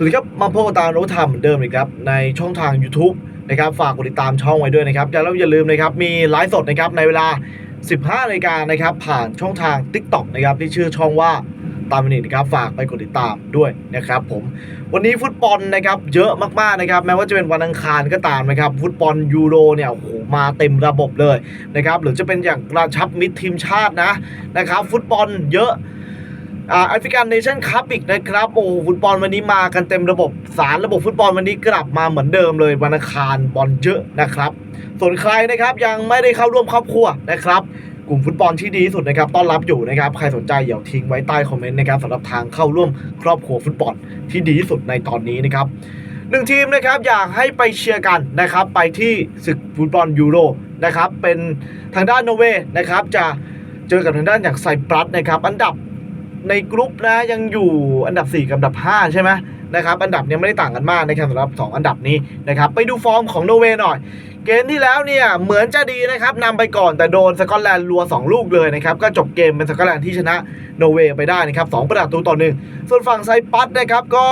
สวัสดีครับ มาพบกับตามรู้ธรรมเหมือนเดิมเลยครับ ในช่องทาง YouTube นะครับฝากกดติดตามช่องไว้ด้วยนะครับแล้วอย่าลืมนะครับมีไลฟ์สดนะครับในเวลา 15นาฬิกานะครับผ่านช่องทาง TikTok นะครับที่ชื่อช่องว่าตามมินินะครับฝากไปกดติดตามด้วยนะครับผมวันนี้ฟุตบอลนะครับเยอะมากๆนะครับแม้ว่าจะเป็นวันอังคารก็ตามนะครับฟุตบอลยูโรเนี่ยโอ้โหมาเต็มระบบเลยนะครับหรือจะเป็นอย่างกระชับมิตรทีมชาตินะนะครับฟุตบอลเยอะ แอฟริกันเนชั่นคัพอีกนะครับ โอ้ฟุตบอลวันนี้มากันเต็มระบบสารระบบฟุตบอลวันนี้กลับมาเหมือนเดิมเลยวันอังคารบอลเยอะนะครับ ส่วนใครนะครับยังไม่ได้เข้าร่วมครอบครัวนะครับ กลุ่มฟุตบอลที่ดีที่สุดนะครับต้อนรับอยู่นะครับ ใครสนใจอย่าทิ้งไว้ใต้คอมเมนต์นะครับสำหรับทางเข้าร่วมครอบครัวฟุตบอลที่ดีที่สุดในตอนนี้นะครับหนึ่งทีมนะครับอยากให้ไปเชียร์กันนะครับ ไปที่ศึกฟุตบอลยูโรนะครับเป็นทางด้านโนเวย์นะครับจะเจอกับทางด้านอย่างไซปรัสนะครับ อันดับ ในกรุ๊ปนะยังอยู่อันดับ 4 กับอันดับ 5 ใช่ไหมนะครับอันดับเนี่ยไม่ได้ต่างกันมากนะครับสำหรับ 2 อันดับนี้นะครับไปดูฟอร์มของโนเวย์หน่อย เกมที่แล้วเนี่ยเหมือนจะดีนะครับนำไปก่อนแต่โดนสกอตแลนด์รัว 2 ลูกเลยนะครับก็จบเกมเป็นสกอตแลนด์ที่ชนะโนเวย์ไปได้นะครับ2ประตูต่อหนึ่งส่วนฝั่งไซปัสนะครับก็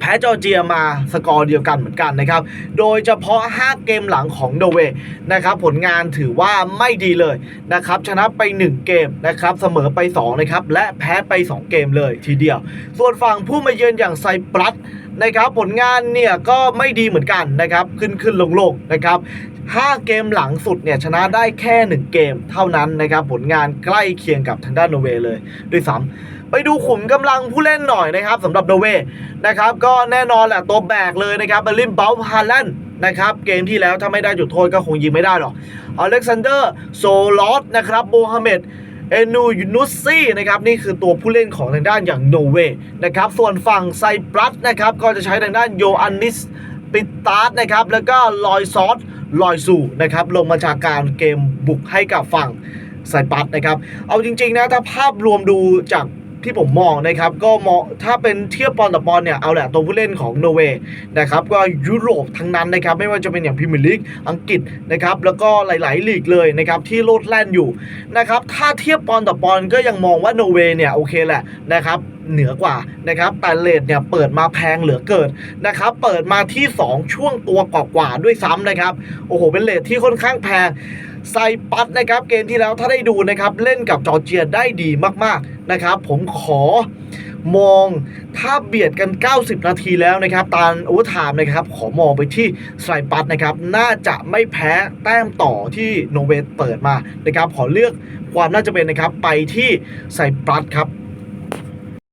แพ้จอร์เจียมาสกอร์เดียวกันเหมือนกันนะครับ โดยเฉพาะ 5 เกมหลังของโนเวย์นะครับผลงานถือว่าไม่ดีเลยนะครับชนะไป 1 เกมนะครับเสมอไป2นะครับและแพ้ไป 2 เกมเลยทีเดียว ส่วนฝั่งผู้มาเยือนอย่างไซปรัส นะครับผลงานเนี่ยก็ไม่ดีเหมือนกันนะครับขึ้นขึ้นลงลงนะครับ5 เกมหลังสุดเนี่ยชนะได้แค่ 1 เกมเท่านั้นนะครับผลงานใกล้เคียงกับทางด้านโนเวย์เลยด้วยซ้ำไปดูขุมกำลังผู้เล่นหน่อยนะครับสำหรับโนเวย์นะครับก็แน่นอนแหละตัวแบกเลยนะครับเบลิมเบลฮาแลนด์นะครับเกมที่แล้วถ้าไม่ได้จุดโทษก็คงยิงไม่ได้หรอกอเล็กซานเดอร์โซลอสนะครับโมฮัมเหม็ด เอนูยูนุสซี่นะครับนี่คือตัวผู้เล่นของทางด้านอย่างโนเวนะครับส่วนฝั่งไซปรัสนะครับก็จะใช้ทางด้านโยอันนิสปิตาร์นะครับแล้วก็ลอยซอสลอยสู่นะครับลงมาจากการเกมบุกให้กับฝั่งไซปรัสนะครับเอาจริงๆนะถ้าภาพรวมดูจาก ที่ผมมองนะครับก็มองถ้าเป็นเทียบปอนต่อปอนเนี่ยเอาแหละตัวผู้เล่นของโนเวย์นะครับก็ยุโรปทั้งนั้นนะครับไม่ว่าจะเป็นอย่างพรีเมียร์ลีกอังกฤษนะครับแล้วก็หลาย ๆ ลีกเลยนะครับที่โลดแล่นอยู่นะครับถ้าเทียบปอนต่อปอนก็ยังมองว่าโนเวย์เนี่ยโอเคแหละนะครับ เหนือกว่านะครับแต่เลทเนี่ยเปิดมาแพงเหลือเกินนะครับเปิดมาที่ 2 ช่วงตัวกว่าๆด้วยซ้ำนะครับโอ้โหเป็นเลทที่ค่อนข้างแพงไซปัสนะครับเกมที่แล้วถ้าได้ดูนะครับเล่นกับจอร์เจียได้ดีมากๆนะครับผมขอมองถ้าเบียดกัน 90 นาทีแล้วนะครับตามโอเวอร์ไทม์นะครับขอมองไปที่ไซปัสนะครับน่าจะไม่แพ้แต้มต่อที่โนเวย์เปิดมานะครับขอเลือกความน่าจะเป็นนะครับไปที่ไซปัสครับ